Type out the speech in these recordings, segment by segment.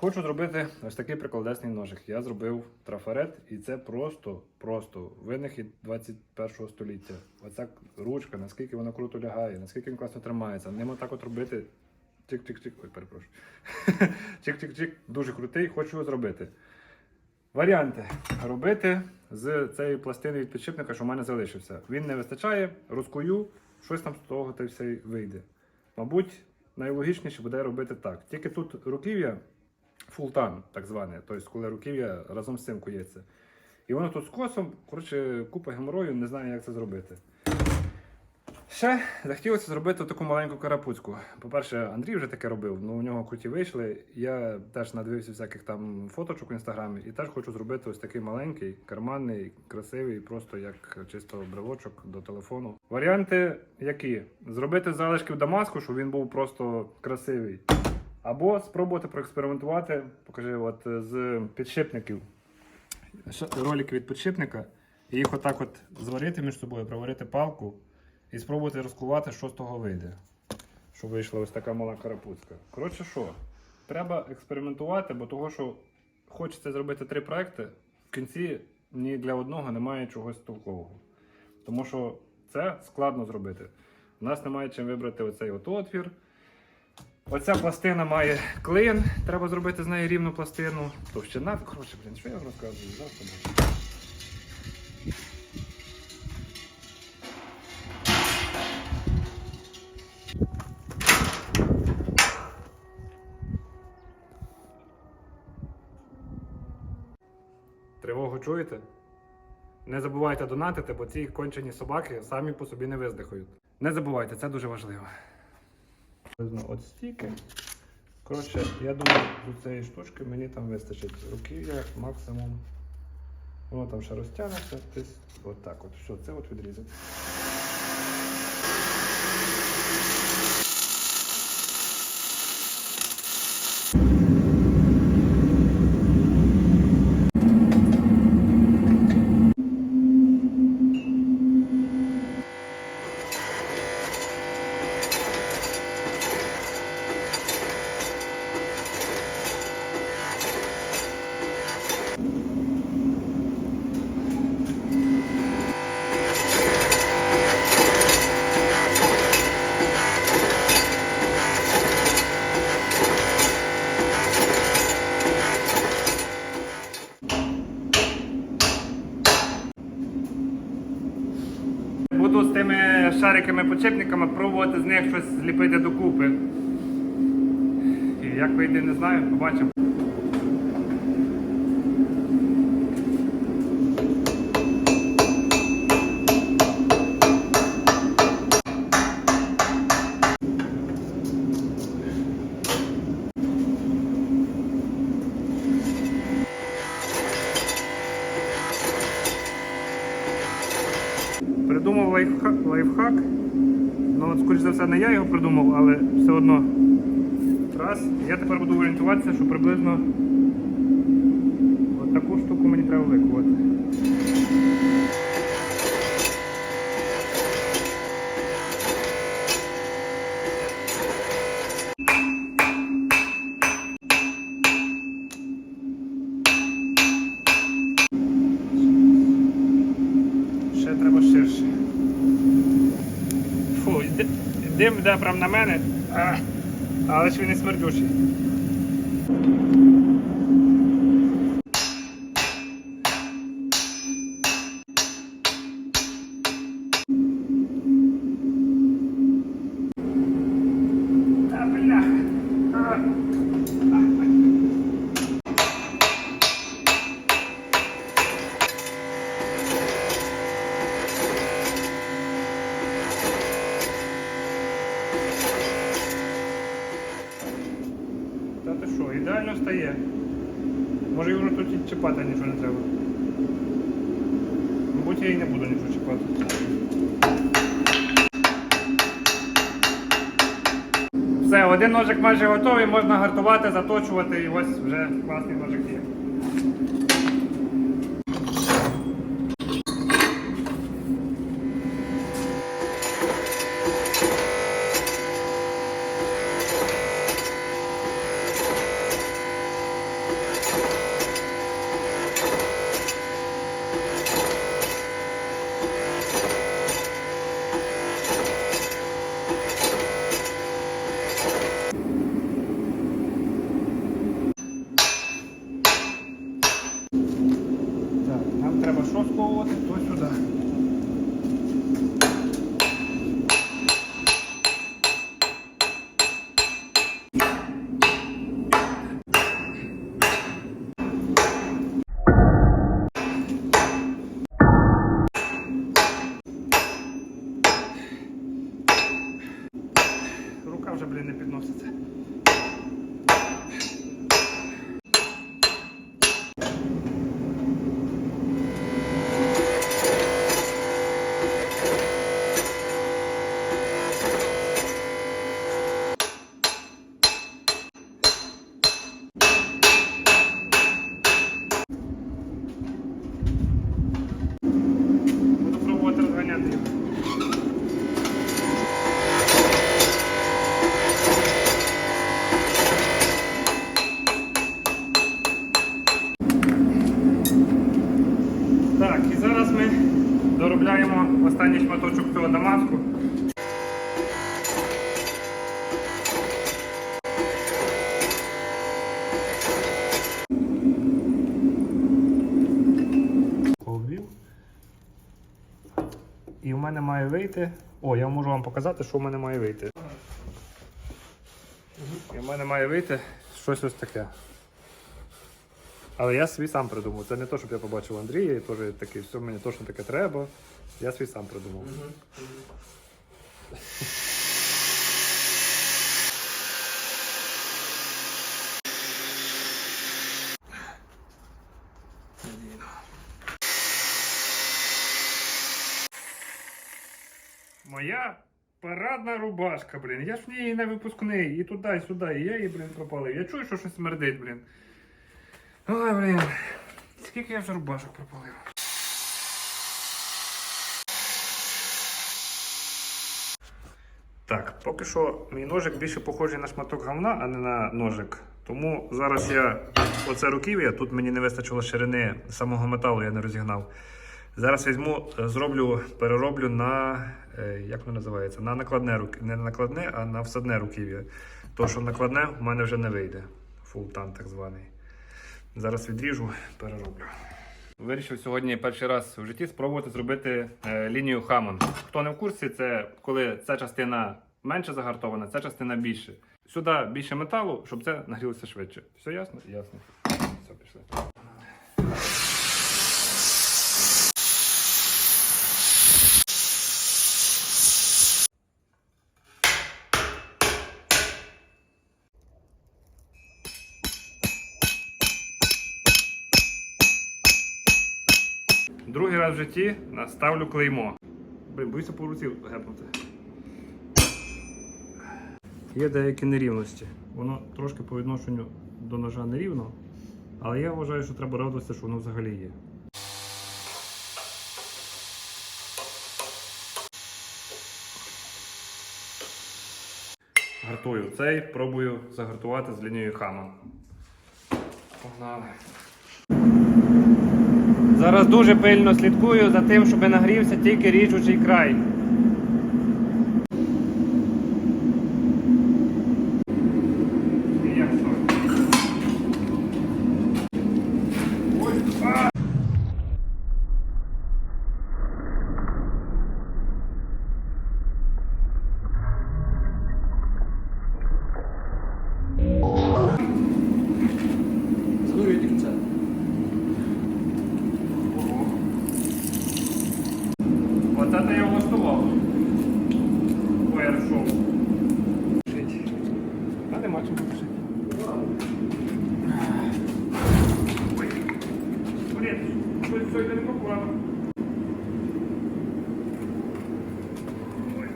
Хочу зробити ось такий прикладесний ножик. Я зробив трафарет, і це просто, просто винахід 21 століття. Оця ручка, наскільки вона круто лягає, наскільки він класно тримається. Ним отак от робити. Чик-чик-чик. Ой, перепрошую. Чик-чик-чик. Дуже крутий, хочу його зробити. Варіанти робити з цієї пластини від підшипника, що в мене залишився. Він не вистачає, розкую, щось там з того та й все вийде. Мабуть, найлогічніше буде робити так. Тільки тут руків'я фултан, так зване, тобто коли руків'я разом з цим кується. І воно тут з косом, коротше, купа геморою, не знаю, як це зробити. Ще захотілося зробити таку маленьку карапуцьку. По-перше, Андрій вже таке робив, ну у нього круті вийшли. Я теж надивився всяких там фоточок в інстаграмі і теж хочу зробити ось такий маленький, карманний, красивий, просто як чисто брелочок до телефону. Варіанти які? Зробити з залишків Дамаску, щоб він був просто красивий. Або спробувати проекспериментувати, покажи, от з підшипників. Ролики від підшипника. І їх отак от зварити між собою, проварити палку і спробувати розкувати, що з того вийде. Щоб вийшла ось така мала карапуцька. Коротше, що? Треба експериментувати, бо того, що хочеться зробити три проекти, в кінці ні для одного немає чогось толкового. Тому що це складно зробити. У нас немає чим вибрати оцей от отвір. Оця пластина має клин, треба зробити з неї рівну пластину. Товщина, коротше, блін, що я вам розказую? Тривогу чуєте? Не забувайте донатити, бо ці кончені собаки самі по собі не виздихають. Не забувайте, це дуже важливо. От стільки. Коротше, я думаю, до цієї штучки мені там вистачить руків'я максимум. Воно там ще розтягнеться, десь отак от. Все, це от відрізати. Шариками-подшипниками пробувати з них щось зліпити докупи. І як вийде, не знаю, побачимо. Придумав лайфхак, лайфхак. Ну, скоріш за все, не я його придумав, але все одно. Раз. Я тепер буду орієнтуватися, що приблизно от таку штуку мені треба викувати. Ще треба ширше. Дим йде прямо на мене, але ж він не смердючий. Все, один ножик майже готовий, можна гартувати, заточувати і ось вже класний ножик є. роботи, то сюди. Рука вже, блін, не підноситься. Буду пробувати розганяти його. Так, і зараз ми доробляємо останній шматочок цього дамаску. Обвів. І в мене має вийти. О, я можу вам показати, що в мене має вийти. І в мене має вийти щось ось таке. Але я свій сам придумав. Це не те, щоб я побачив Андрія і теж такий, все мені точно таке треба. Я свій сам придумав. Моя парадна рубашка, блін. Я ж в ній на випускний, і туди, і сюди, і я її, блін, пропалив. Я чую, що щось смердить, блін. Ой, блін. Скільки я вже рубашок пропалив? Так, поки що мій ножик більше похожий на шматок говна, а не на ножик. Тому зараз я оце руків'я, тут мені не вистачило ширини самого металу, я не розігнав. Зараз візьму, е, зроблю, перероблю на е, як воно називається? На накладне не на накладне, а на всадне руків'я. То, що накладне, в мене вже не вийде. Фултан так званий. Зараз відріжу, перероблю. Вирішив сьогодні перший раз в житті спробувати зробити е, лінію Хамон. Хто не в курсі, це коли ця частина менше загартована, ця частина більше. Сюди більше металу, щоб це нагрілося швидше. Все ясно? Ясно. Все, пішли. Другий раз в житті наставлю клеймо. Блин, боюся по руці гепнути. Є деякі нерівності. Воно трошки по відношенню до ножа нерівно, але я вважаю, що треба радуватися, що воно взагалі є. Гартую цей, пробую загартувати з лінією Хамон. Погнали. Зараз дуже пильно слідкую за тим, щоб нагрівся тільки ріжучий край. Як що? Ой, а! Занурюй до кінця. Оце ти його влаштував. Фаєр-шоу. Жить. А нема чим жити. Ой. Блін, щось сьогодні не попало. Ой.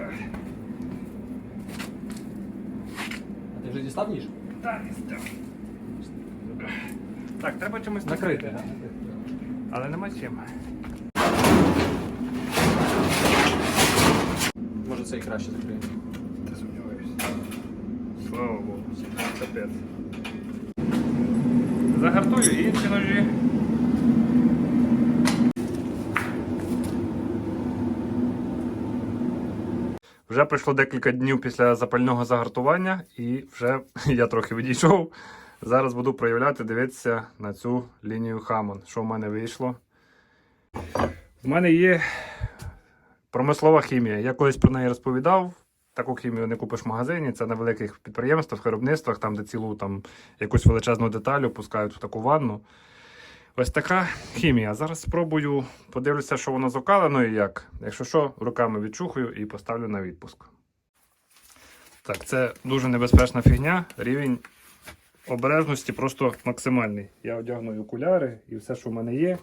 Ах, А ти вже дістав ніж? Так, дістав. Так, треба чимось Накрити. Але нема чим. Може цей краще закриє. Та сумніваюся. Слава Богу, капець. Загартую інші ножі. Вже пройшло декілька днів після запального загартування, і вже я трохи відійшов. Зараз буду проявляти, дивитися на цю лінію Хамон, що в мене вийшло. В мене є промислова хімія. Я колись про неї розповідав. Таку хімію не купиш в магазині, це на великих підприємствах, виробництвах, там, де цілу там, якусь величезну деталь пускають в таку ванну. Ось така хімія. Зараз спробую, подивлюся, що воно з окаленою як. Якщо що, руками відчухаю і поставлю на відпуск. Так, це дуже небезпечна фігня. Рівень обережності просто максимальний. Я одягну окуляри і все, що в мене є.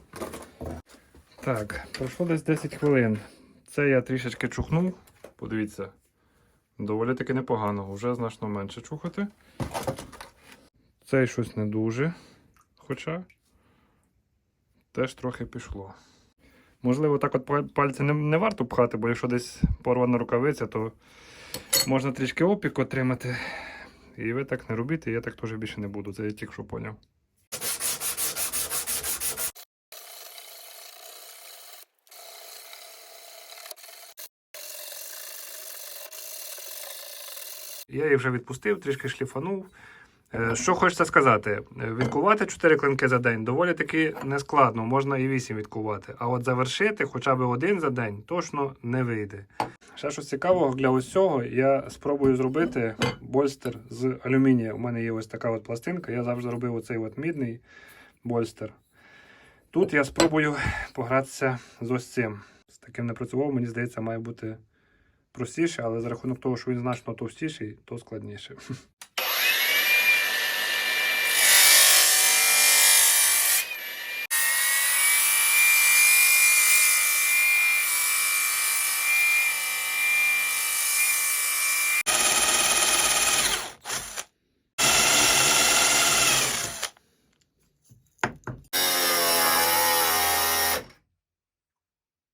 Так, пройшло десь 10 хвилин. Це я трішечки чухнув. Подивіться, доволі таки непогано. Вже значно менше чухати. Цей щось не дуже. Хоча теж трохи пішло. Можливо, так от пальці не, не варто пхати, бо якщо десь порвана рукавиця, то можна трішки опік отримати. І ви так не робите, я так теж більше не буду. Це я тільки що поняв. Я її вже відпустив, трішки шліфанув. Е, Що хочеться сказати, Е, відкувати 4 клинки за день доволі таки нескладно, можна і 8 відкувати. А от завершити хоча б один за день точно не вийде. Ще щось цікавого для ось цього, я спробую зробити больстер з алюмінія. У мене є ось така от пластинка, я завжди робив оцей от мідний больстер. Тут я спробую погратися з ось цим. З таким не працював, мені здається, має бути простіше, але за рахунок того, що він значно товстіший, то складніше.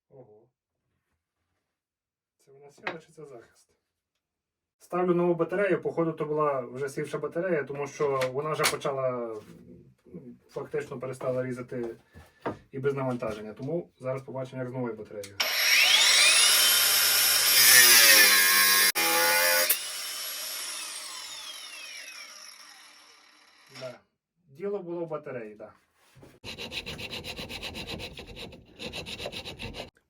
Ого. Сіла чи це захист? Ставлю нову батарею. Походу, то була вже сівша батарея, тому що вона вже почала фактично перестала різати і без навантаження. Тому зараз побачимо, як з новою батареєю. Да. Діло було в батареї, так.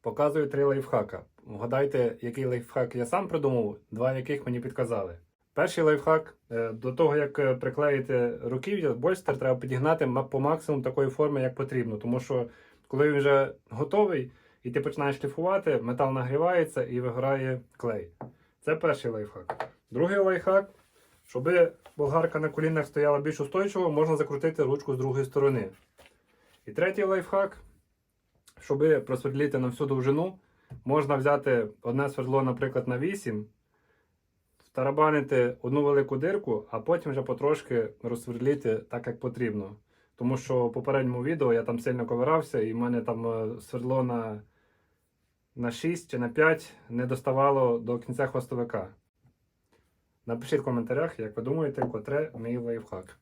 Показую три лайфхака. Вгадайте, який лайфхак я сам придумав, два яких мені підказали. Перший лайфхак е, до того, як е, приклеїти руків'я, больстер треба підігнати по максимуму такої форми, як потрібно. Тому що коли він вже готовий і ти починаєш шліфувати, метал нагрівається і вигорає клей. Це перший лайфхак. Другий лайфхак, щоб болгарка на колінах стояла більш устойчиво, можна закрутити ручку з другої сторони. І третій лайфхак, щоб просвердлити на всю довжину, можна взяти одне свердло, наприклад, на 8, втарабанити одну велику дирку, а потім вже потрошки розсвердлити так, як потрібно. Тому що в попередньому відео я там сильно ковирався, і в мене там е, свердло на, на 6 чи на 5 не доставало до кінця хвостовика. Напишіть в коментарях, як ви думаєте, котре мій лайфхак.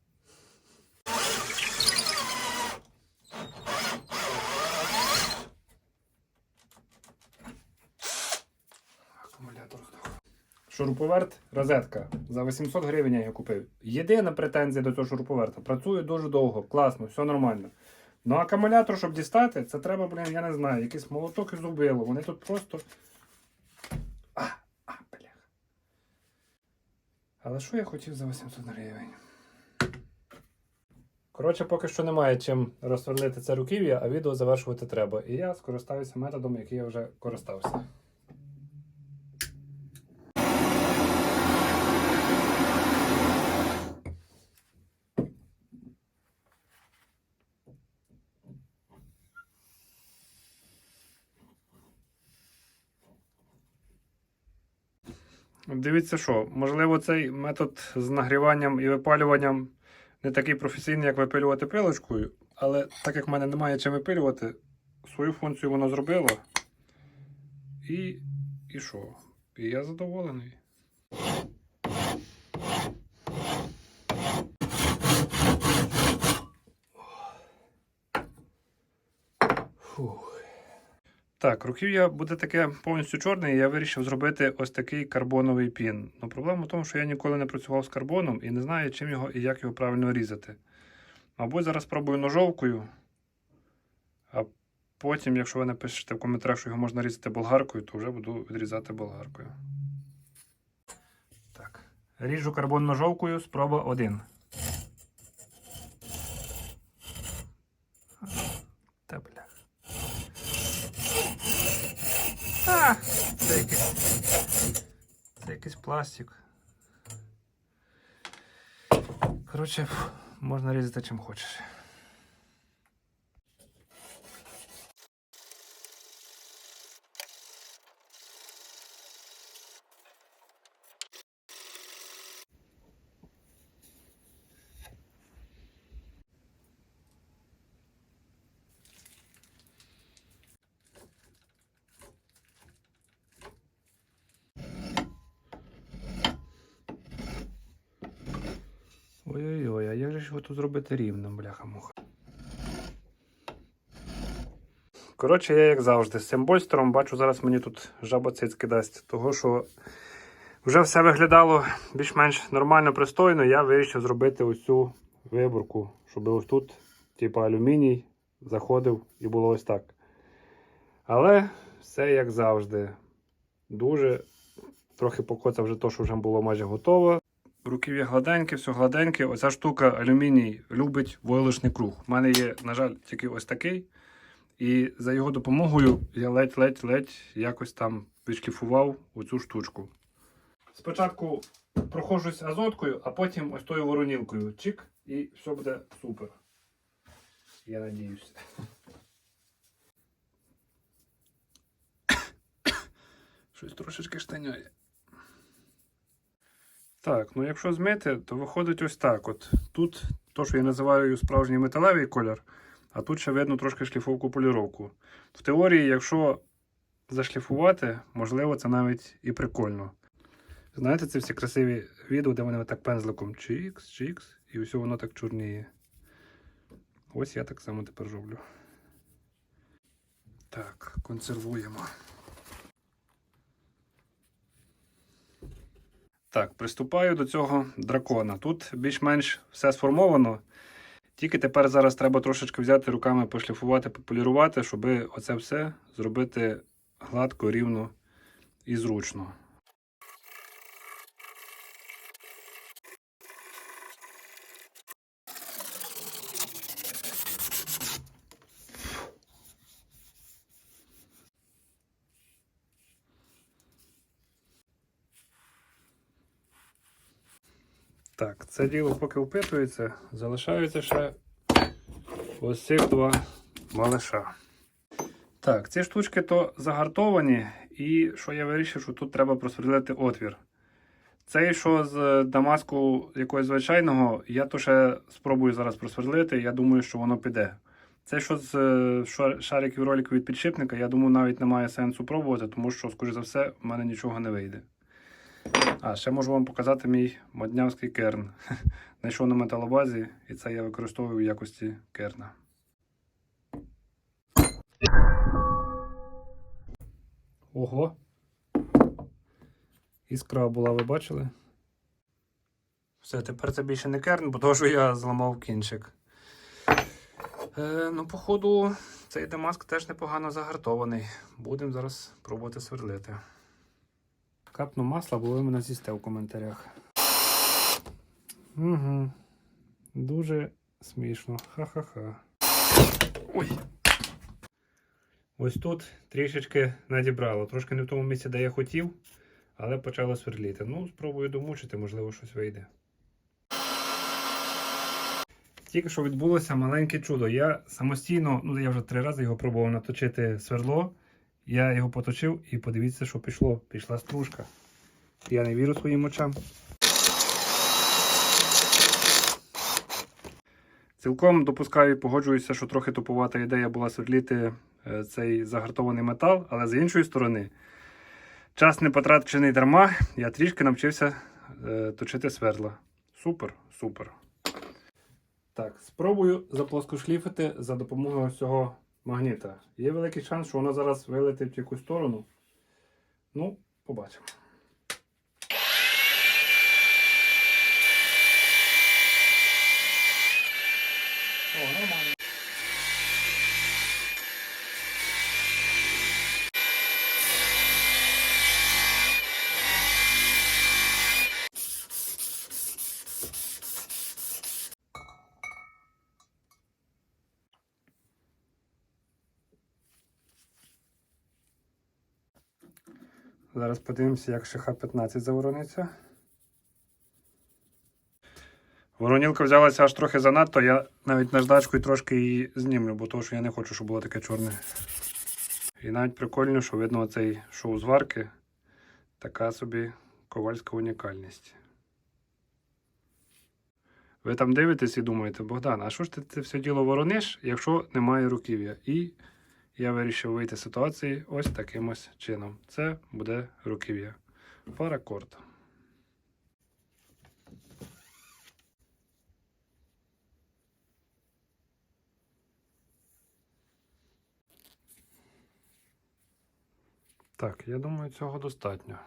Шуруповерт розетка. За 800 гривень я його купив. Єдина претензія до цього шуруповерта. Працює дуже довго, класно, все нормально. Ну акумулятор, щоб дістати, це треба, блін, я не знаю, якийсь молоток і зубило. Вони тут просто. А, а, бля. Але що я хотів за 800 гривень? Коротше, поки що немає чим розсверлити це руків'я, а відео завершувати треба. І я скористаюся методом, який я вже користався. Дивіться що, можливо, цей метод з нагріванням і випалюванням не такий професійний, як випилювати пилочкою, але так як в мене немає чим випилювати, свою функцію воно зробило. І. І що? І я задоволений. Так, руків'я буде таке повністю чорне, і я вирішив зробити ось такий карбоновий пін. Ну, проблема в тому, що я ніколи не працював з карбоном і не знаю, чим його і як його правильно різати. Мабуть, зараз спробую ножовкою, а потім, якщо ви напишете в коментарях, що його можна різати болгаркою, то вже буду відрізати болгаркою. Так. Ріжу карбон ножовкою, спроба 1. Та бля. А, це якийсь, це якийсь пластик. Коротше, можна різати чим хочеш. Ой-ой-ой, а як же ж його тут зробити рівним, бляха-муха? Коротше, я як завжди, з цим больстером бачу, зараз мені тут жаба цицьки дасть. Того, що вже все виглядало більш-менш нормально, пристойно. Я вирішив зробити ось цю виборку, щоб ось тут, типу алюміній, заходив і було ось так. Але все як завжди. Дуже трохи покоцав вже то, що вже було майже готово. Руків'я гладеньке, все гладеньке. Оця штука алюміній любить войлочний круг. У мене є, на жаль, тільки ось такий. І за його допомогою я ледь-ледь-ледь якось там відшліфував оцю штучку. Спочатку проходжусь азоткою, а потім ось тою воронілкою. Чик, і все буде супер. Я надіюся. Щось трошечки штаняє. Так, ну якщо змити, то виходить ось так. От. Тут то, що я називаю справжній металевий колір, а тут ще видно трошки шліфовку поліровку. В теорії, якщо зашліфувати, можливо, це навіть і прикольно. Знаєте, ці всі красиві відео, де вони отак пензликом чікс, чікс, і все воно так чорніє. Ось я так само тепер роблю. Так, консервуємо. Так, приступаю до цього дракона. Тут більш-менш все сформовано. Тільки тепер зараз треба трошечки взяти руками, пошліфувати, пополірувати, щоб оце все зробити гладко, рівно і зручно. Так, це діло поки впитується, залишаються ще ось цих два малиша. Так, ці штучки то загартовані, і що я вирішив, що тут треба просверлити отвір. Цей, що з Дамаску якогось звичайного, я то ще спробую зараз просверлити, я думаю, що воно піде. Це, що з е, шариків роликів від підшипника, я думаю, навіть немає сенсу пробувати, тому що, скоріш за все, в мене нічого не вийде. А, ще можу вам показати мій моднявський керн. Знайшов на металобазі, і це я використовую в якості керна. Ого. Іскра була, ви бачили? Все, тепер це більше не керн, бо того, я зламав кінчик. Е, ну, походу, цей Дамаск теж непогано загартований. Будемо зараз пробувати сверлити. Капну масла, бо ви мене з'їсте в коментарях. Угу. Дуже смішно. Ха-ха-ха. Ой. Ось тут трішечки надібрало. Трошки не в тому місці, де я хотів, але почало сверліти. Ну, спробую домучити, можливо, щось вийде. Тільки що відбулося маленьке чудо. Я самостійно, ну я вже три рази його пробував наточити сверло. Я його поточив і подивіться, що пішло. Пішла стружка. Я не вірю своїм очам. Цілком допускаю і погоджуюся, що трохи туповата ідея була сверліти е, цей загартований метал, але з іншої сторони, час не потрачений дарма, я трішки навчився е, точити свердла. Супер, супер. Так, спробую заплоскошліфити за допомогою цього магніта, є великий шанс, що вона зараз вилетить в якусь сторону. Ну, побачимо. Зараз подивимося, як шиха 15 заворониться. Воронілка взялася аж трохи занадто, я навіть наждачкою трошки її знімлю, бо того, що я не хочу, щоб було таке чорне. І навіть прикольно, що видно оцей шоу зварки. Така собі ковальська унікальність. Ви там дивитесь і думаєте, Богдан, а що ж ти це все діло ворониш, якщо немає руків'я? І я вирішив вийти з ситуації ось таким ось чином. Це буде руків'я. Паракорд. Так, я думаю, цього достатньо.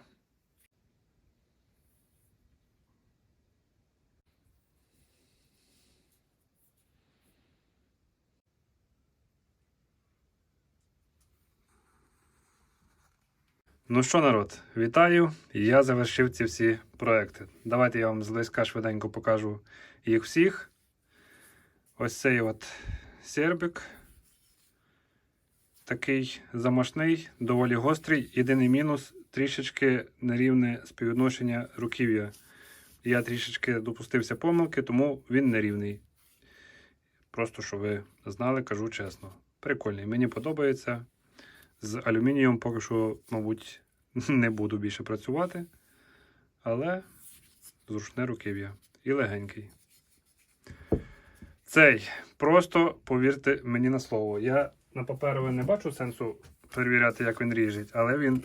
Ну що, народ, вітаю! Я завершив ці всі проекти. Давайте я вам зблизька швиденько покажу їх всіх. Ось цей от сербик. Такий замашний, доволі гострий. Єдиний мінус трішечки нерівне співвідношення руків'я. Я трішечки допустився помилки, тому він нерівний. Просто щоб ви знали, кажу чесно. Прикольний, мені подобається. З алюмінієм поки що, мабуть, не буду більше працювати, але зручне руків'я і легенький. Цей просто повірте мені на слово. Я на паперове не бачу сенсу перевіряти, як він ріжить, але він.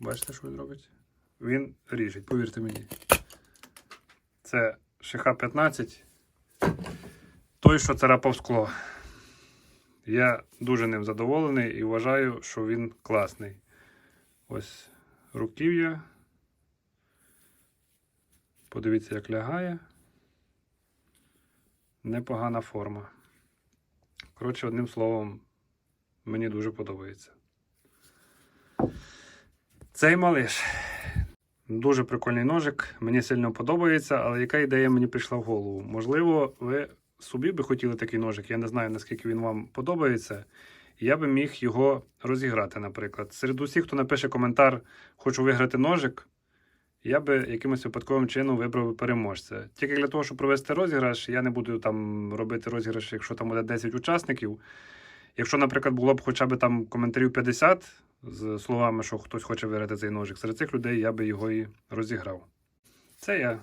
Бачите, що він робить? Він ріжить, повірте мені. Це шиха 15. Той, що царапав скло. Я дуже ним задоволений і вважаю, що він класний. Ось руків'я. Подивіться, як лягає. Непогана форма. Коротше, одним словом, мені дуже подобається. Цей малиш. Дуже прикольний ножик, мені сильно подобається, але яка ідея мені прийшла в голову? Можливо, ви собі би хотіли такий ножик, я не знаю, наскільки він вам подобається. Я би міг його розіграти, наприклад. Серед усіх, хто напише коментар, хочу виграти ножик, я би якимось випадковим чином вибрав переможця. Тільки для того, щоб провести розіграш, я не буду там робити розіграш, якщо там буде 10 учасників. Якщо, наприклад, було б хоча б там коментарів 50 з словами, що хтось хоче виграти цей ножик, серед цих людей я би його і розіграв. Це я,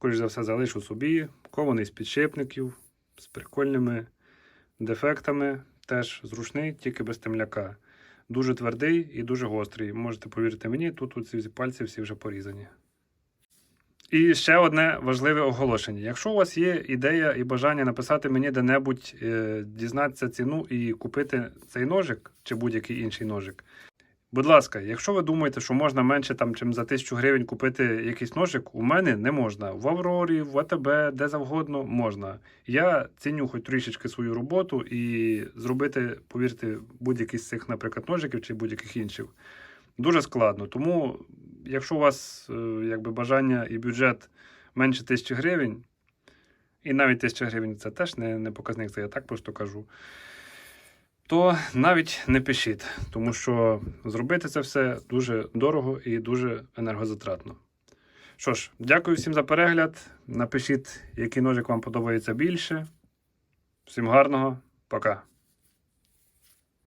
скоріш за все, залишу собі, кований з підшипників, з прикольними дефектами, теж зручний, тільки без темляка. Дуже твердий і дуже гострий. Можете повірити мені, тут ці пальці всі вже порізані. І ще одне важливе оголошення. Якщо у вас є ідея і бажання написати мені де-небудь, е, дізнатися ціну і купити цей ножик чи будь-який інший ножик. Будь ласка, якщо ви думаєте, що можна менше там, чим за тисячу гривень купити якийсь ножик, у мене не можна. В Аврорі, в АТБ, де завгодно можна. Я ціню хоч трішечки свою роботу і зробити, повірте, будь-який з цих, наприклад, ножиків чи будь-яких інших. Дуже складно. Тому, якщо у вас е, якби бажання і бюджет менше тисячі гривень, і навіть тисяча гривень це теж не, не показник, це я так просто кажу. То навіть не пишіть, тому що зробити це все дуже дорого і дуже енергозатратно. Що ж, дякую всім за перегляд. Напишіть, який ножик вам подобається більше. Всім гарного, пока.